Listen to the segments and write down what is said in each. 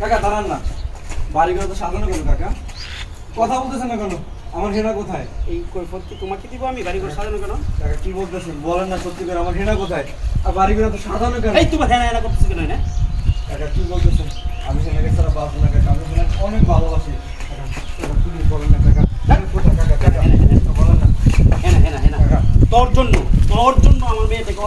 কাকা দাঁড়ান না। বাড়ি ঘরে তো সাজানো কেন কাকা? কথা বলতেছেন না কেন? আমার হেনা কোথায়? এই কৈফত কি তোমাকে দিব আমি? বাড়ি ঘর সাজানো কেন? কাকা কি বলতেছেন? বলেন না সত্যি করে আমার হেনা কোথায়? আর বাড়ি ঘরে তো সাজানো কেন? এই তোমার হেনা হেনা করতেছে কেন না কাকা কি বলতেছেন? আমি হেনাকে ছাড়া বাঁচবো না কাকা। আমি অনেক ভালোবাসি কাকা কাকা, please বলেন না কাকা কোথায় কাকা কাকা বলেন না হ্যাঁ হ্যাঁ হ্যাঁ কাকা তোর জন্য তোর জন্য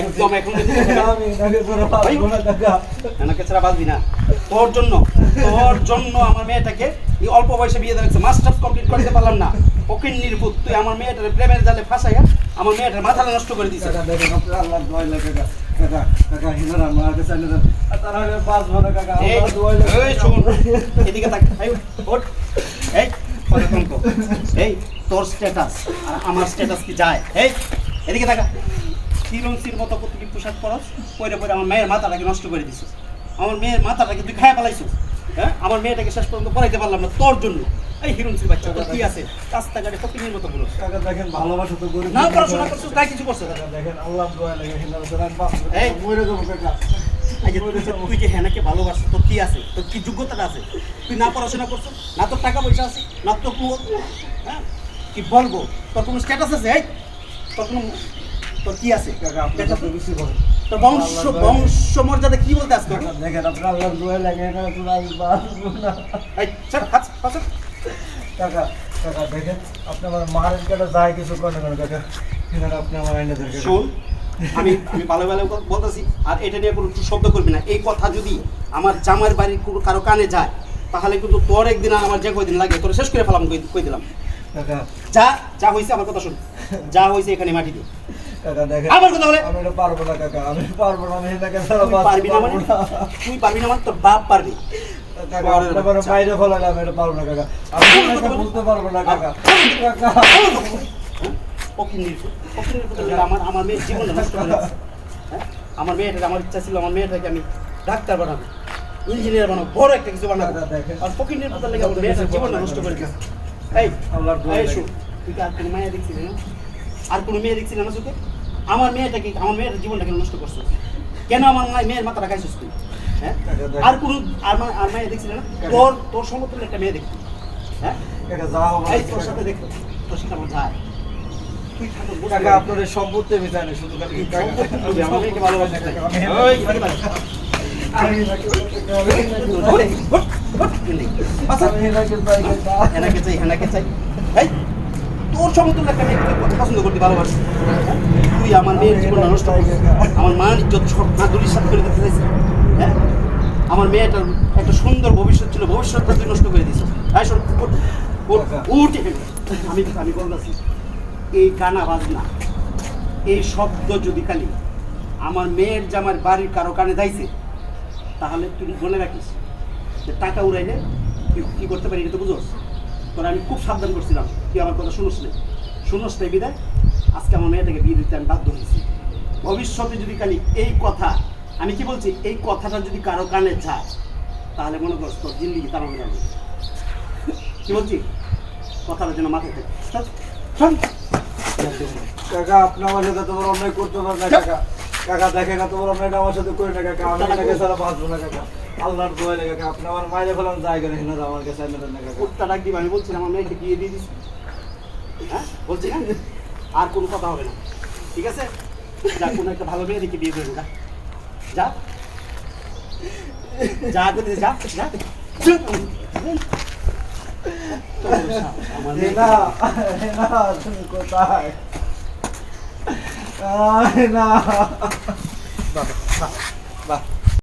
একদম এখন না এনাকে ছাড়া বাঁচবি না। তোর জন্য তোর জন্য আমার মেয়েটাকে অল্প বয়সে বিয়ে দেওয়া মাস্টার্স কমপ্লিট করতে পারলাম না। ফকির নির্বুত তুই আমার মেয়েটার প্রেমের জালে ফাঁসাইয়া আমার মেয়েটার মাথা নষ্ট করে শোন এদিকে তাক এই এই তোর স্ট্যাটাস আর আমার স্ট্যাটাস কি যায়? এই এদিকে তাকা শ্রীলঙ্কির মতো কি পোশাক পরস? পরে পরে আমার মেয়ের মাথাটাকে নষ্ট করে দিছিস। আমার মেয়ের মাথাটাকে তুই খায় ফেলাইছিস। হ্যাঁ? আমার মেয়েটাকে শেষ পর্যন্ত পড়াইতে পারলাম না তোর জন্য। এই হিরুনসির বাচ্চা কি আছে? রাস্তাঘাটে ফকিনের মতো বলো দেখেন ভালোবাসা তো গরিব না পড়াশোনা করছিস তাই কিছু করছিস? কাকা দেখেন আল্লাহ দোয়াই লাগে হেনার ছাড়া আমি বাঁচবো না। এই। মরে যাব কাকা তুই যে- হেনাকে ভালোবাসিস তোর কি আছে? তোর কি যোগ্যতাটা আছে? তুই না পড়াশোনা করছিস না তোর টাকা পয়সা আছে না তোর হ্যাঁ? কি বলব? তোর কোনো স্ট্যাটাস আছে? এই তোর কোনো তোর কি আছে? তো বেশি বংশ মর্যাদা কি বলতে আসতো দেখেন আপনার আল্লাহ দোয়াই লাগে না। কাকা কাকা দেখেন আপনি আমার মারের কাটা যায় কিছু করেন না কাকা। আপনি আমার আইনে কাকা। শোন আমি আমি ভালো ভালো বলতেছি আর এটা নিয়ে কোনো শব্দ করবি না। এই কথা যদি আমার জামার বাড়ির কোনো কারও কানে যায় তাহলে কিন্তু তোর একদিন আর আমার যে কয়দিন লাগে তোর শেষ করে ফেলাম কই- দিলাম। যা যা হয়েছে আমার কথা শোন। যা হয়েছে এখানে মাটি দিয়ে কাকা আমার কথা বলে। আমি এটা পারব না কাকা আমি পারব না আমি হেনাকে ছাড়া তুই পারবি না মানে? পারব তুই পারবি না মানে তোর বাপ পারবি। কাকা আপনি আমার বাইরে ফেলালে আমি এটা পারব না কাকা। আমি হেনাকে বলতে পারব না কাকা। কাকা। ফকিন্নির ফকিন্নির পুত্র যেটা আমার আমার মেয়ের নষ্ট করে হ্যাঁ? আমার মেয়েটাকে আমার ইচ্ছা ছিল আমার মেয়েটাকে আমি ডাক্তার বানাবো ইঞ্জিনিয়ার বানাবো বড় একটা কিছু বানাবো। আর ফকিন্নির পুত্র লেগে আমার মেয়েটার জীবনটা নষ্ট করে এই আল্লাহর তুই আর কোনো মেয়ে দেখছিলি না? আর কোনো মেয়ে দেখছিলি না চোখে আমার মেয়েটাকে আমার মেয়ের জীবনটাকে নষ্ট করছিস কেন আমার মেয়ের মাথাটা খাইছিস তুই? হ্যাঁ? আর কোনো আর আর মেয়ে দেখছিলি না? তোর তোর সমতুল্য একটা মেয়ে দেখবি। হ্যাঁ? তোর সাথে। দেখো তোর সাথে আমার যায়। সম্পত্তি শুধু এই তোর সমতুল্য একটা কত পছন্দ করতে ভালোবাসিস হ্যাঁ? মেয়ের নষ্ট আমার মান ইজ্জত করে দিতে চাইছিস হ্যাঁ? আমার মেয়েটার একটা সুন্দর ভবিষ্যৎ ছিল, ভবিষ্যৎটা তুই নষ্ট করে এখানে। আমি আমি এই গানা বাজনা, এই শব্দ যদি খালি আমার মেয়ের জামার বাড়ির কারও কানে যাইছে, তাহলে তুই মনে রাখিস যে টাকা উড়াইলে তুই কী করতে পারি এটা তো বুঝোস? তোর আমি খুব সাবধান করছিলাম। তুই আমার কথা শুনোস না। শুনোস না বিদায়। আজকে আমার মেয়েটাকে বিয়ে দিতে আমি বাধ্য হয়েছি। ভবিষ্যতে যদি খালি এই কথা আমি কি বলছি এই কথাটা যদি কারও কানে যায় তাহলে মনে করস তোর জিন্দিগি তার মনে যাবে কি বলছি? কথাটা যেন মাথায় থাকে। কাকা আপনি আমার সাথে তোমার অন্যায় করতে পারেন না কাকা। কাকা দেখেন না তোমার অন্যায়টা আমার সাথে করে না কাকা। আমি এটাকে ছাড়া বাঁচবো না কাকা। আল্লাহর দোয়া লাগে কাকা। আপনি আমার মায়ের ফেলান জায়গা রেখে না আমার কাছে না কাকা। কুত্তা ডাক দিবা আমি বলছিলাম আমার মেয়েকে বিয়ে দিয়ে দিছি। হ্যাঁ? বলছি না? আর কোনো কথা হবে না। ঠিক আছে? যা কোনো একটা ভালো মেয়ে দেখে বিয়ে করব যা। যা। যা করে যা যা। আমার মেয়ে হেনা হেনা তুমি কোথায়? আহ, হেনা বাহ বাহ বাহ।